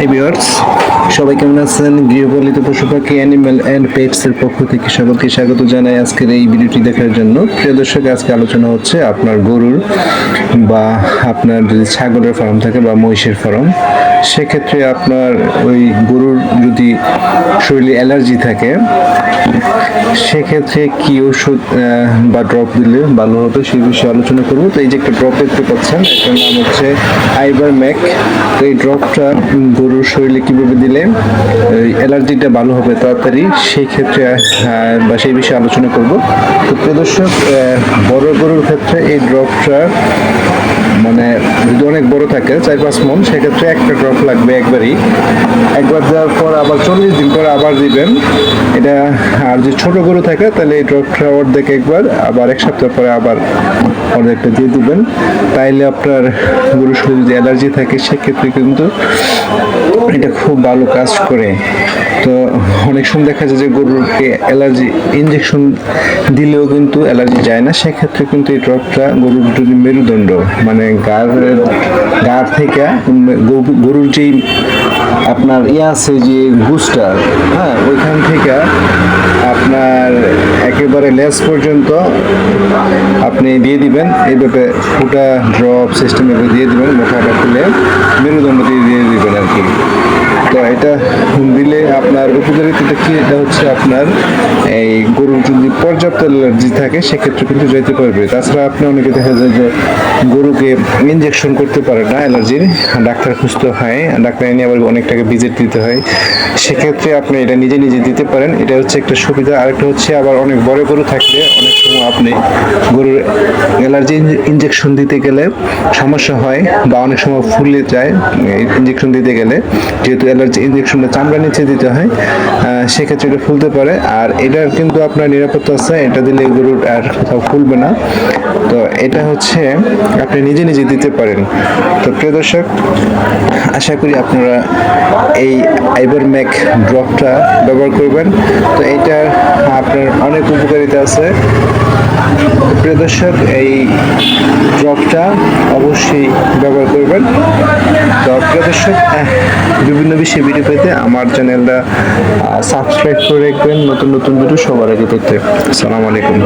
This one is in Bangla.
হাই ভিউয়ার্স সবাই কেমন আছেন? গৃহপালিত পশু পাখি অ্যানিম্যাল অ্যান্ড পেটস এর পক্ষ থেকে সকলকে স্বাগত জানাই আজকের এই ভিডিওটি দেখার জন্য। প্রিয় দর্শক, আজকে আলোচনা হচ্ছে আপনার গরুর বা আপনার যদি ছাগলের ফার্ম থাকে বা মহিষের ফার্ম সেক্ষেত্রে আপনার ওই গরুর যদি শরীরে অ্যালার্জি থাকে, সেক্ষেত্রে কি ওষুধ বা ড্রপ দিলে ভালো হবে সেই বিষয়ে আলোচনা করব। তো এই যে একটা ড্রপ দেখতে পাচ্ছেন, এটার নাম হচ্ছে আইবার ম্যাক তো এই ড্রপটা গরুর শরীরে কীভাবে দিলে অ্যালার্জিটা ভালো হবে তাড়াতাড়ি সেই ক্ষেত্রে বা সেই বিষয়ে আলোচনা করব। তো প্রদর্শক বড় গরুর ক্ষেত্রে এই ড্রপটা মানে যদি অনেক বড় থাকে, চার পাঁচ মন, সেক্ষেত্রে একটা ড্রপ লাগবে একবারই। একবার দেওয়ার পর আবার চল্লিশ দিন পর আবার দিবেন। এটা আর যদি ছোট গরু থাকে, তাহলে এই ড্রপটা অর্ধেক একবার, আবার এক সপ্তাহ পরে আবার অর্ধেকটা দিয়ে দিবেন। তাইলে আপনার গরুর শরীরে যদি অ্যালার্জি থাকে, সেক্ষেত্রে কিন্তু এটা খুব ভালো কাজ করে। তো অনেক সময় দেখা যায় যে গরুকে অ্যালার্জি ইনজেকশন দিলেও কিন্তু অ্যালার্জি যায় না, সেক্ষেত্রে কিন্তু এই ড্রপটা গরুর যদি মেরুদণ্ড মানে গাড় গা থেকে গরুর যেই আপনার ইয়ে আছে যে গুসটা হ্যাঁ ওইখান থেকে আপনার একেবারে লেস পর্যন্ত আপনি দিয়ে দিবেন। এইভাবে ফুটা ড্রপ সিস্টেম এভাবে দিয়ে দিবেন মোটাটা খুলে দিয়ে দিয়ে দিবেন আর কি। এটা দিলে আপনার উপকারিতাটা কি এটা হচ্ছে আপনার এই গরুর যদি পর্যাপ্ত অ্যালার্জি থাকে, সেক্ষেত্রে কিন্তু যেতে পারবে। তাছাড়া আপনি অনেকে দেখা যায় যে গরুকে ইনজেকশন করতে পারে না অ্যালার্জির ডাক্তার খুঁজতে হয়, ডাক্তার এনে আবার অনেক টাকা ভিজিট দিতে হয়। সেক্ষেত্রে আপনি এটা নিজে নিজে দিতে পারেন। এটা হচ্ছে একটা সুবিধা। আরেকটা হচ্ছে আবার অনেক বড় গরু থাকলে অনেক সময় আপনি গরুর অ্যালার্জি ইনজেকশন দিতে গেলে সমস্যা হয় বা অনেক সময় ফুলে যায়। ইনজেকশন দিতে গেলে যেহেতু অ্যালার্জি ইনজেকশনটা চামড়া নিচে দিতে হয় সেক্ষেত্রে এটা ফুলতে পারে। আর এটার কিন্তু আপনার নিরাপত্তা আছে, এটা দিলে গরুর আর কোথাও ফুলবে না। তো এটা হচ্ছে আপনি নিজে নিজে দিতে পারেন। তো প্রিয় দর্শক, আশা করি আপনারা এই আইবার ম্যাক ড্রপটা ব্যবহার করবেন। তো এটা আপনার অনেক উপকারিতা আছে। প্রিয় দর্শক, এই ড্রপটা অবশ্যই ব্যবহার করবেন। তো প্রিয় দর্শক বিভিন্ন বিষয়ে ভিডিও পেতে আমার চ্যানেলটা সাবস্ক্রাইব করে রাখবেন। নতুন নতুন ভিডিও সবার আগে পেতে আসসালামু আলাইকুম।